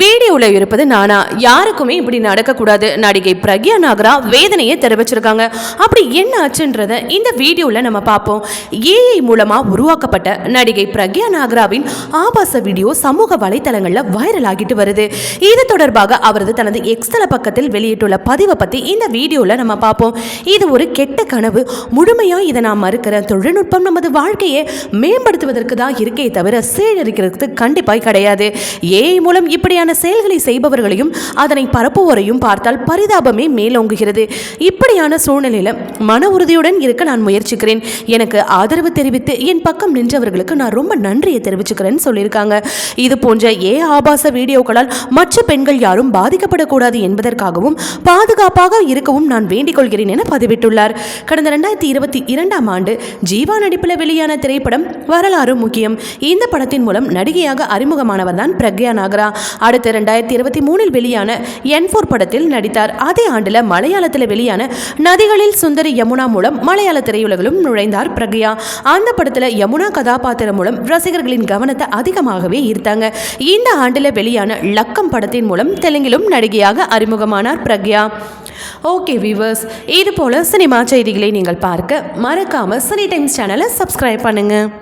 வீடியோவில் இருப்பது நானா? யாருக்குமே இப்படி நடக்கக்கூடாது. நடிகை பிரக்யா நாகரா வேதனையை தெரிவிச்சிருக்காங்க. அப்படி என்ன ஆச்சுன்றத இந்த வீடியோவில் நம்ம பார்ப்போம். ஏஐ மூலமாக உருவாக்கப்பட்ட நடிகை பிரக்யா நாகராவின் ஆபாச வீடியோ சமூக வலைத்தளங்களில் வைரல் ஆகிட்டு வருது. இது தொடர்பாக அவரது தனது எக்ஸ்தல பக்கத்தில் வெளியிட்டுள்ள பதிவை பற்றி இந்த வீடியோவில் நம்ம பார்ப்போம். இது ஒரு கெட்ட கனவு. முழுமையாக இதை நாம் மறுக்கிற தொழில்நுட்பம் நமது வாழ்க்கையை மேம்படுத்துவதற்கு தான் இருக்கே தவிர சீழறிக்கிறதுக்கு கண்டிப்பாய் கிடையாது. ஏஐ மூலம் இப்படியான செயல்களை செய்பவர்களையும் அதனை பரப்புவோரையும் பார்த்தால் பரிதாபமே மேலோங்குகிறது. இப்படியான சூழ்நிலையில் மன உறுதியுடன் இருக்க நான் முயற்சிக்கிறேன். எனக்கு ஆதரவு தெரிவித்து என் பக்கம் நின்றவர்களுக்கு நான் ரொம்ப நன்றியை தெரிவிச்சுக்கிறேன்னு சொல்லியிருக்காங்க. இது போன்ற ஏ ஆபாச வீடியோக்களால் மற்ற பெண்கள் யாரும் பாதிக்கப்படக்கூடாது என்பதற்காகவும் பாதுகாப்பாக இருக்கவும் நான் வேண்டிக் கொள்கிறேன் என பதிவிட்டுள்ளார். கடந்த ரெண்டாயிரத்தி இருபத்தி இரண்டாம் ஆண்டு ஜீவா நடிப்பில் வெளியான திரைப்படம் வரலாறு முக்கியம். இந்த படத்தின் மூலம் நடிகையாக அறிமுகமானவர் தான் பிரக்யா நாகரா. அடுத்து ரெண்டாயிரத்தி இருபத்தி மூணில் வெளியான என் ஃபோர் படத்தில் நடித்தார். அதே ஆண்டில் மலையாளத்தில் வெளியான நதிகளில் சுந்தரி யமுனா மூலம் மலையாள திரையுலகிலும் நுழைந்தார் பிரக்யா. அந்த படத்தில் யமுனா கதாபாத்திரம் மூலம் ரசிகர்களின் கவனத்தை அதிகமாகவே ஈர்த்தாங்க. இந்த ஆண்டில் வெளியான லக்கம் படத்தின் மூலம் தெலுங்கிலும் நடிகையாக அறிமுகமானார் பிரக்யா. ஓகே வியூவர்ஸ் இது போல சினிமா செய்திகளை நீங்கள் பார்க்க மறக்காம சினி டைம்ஸ் சேனலை சப்ஸ்கிரைப் பண்ணுங்கள்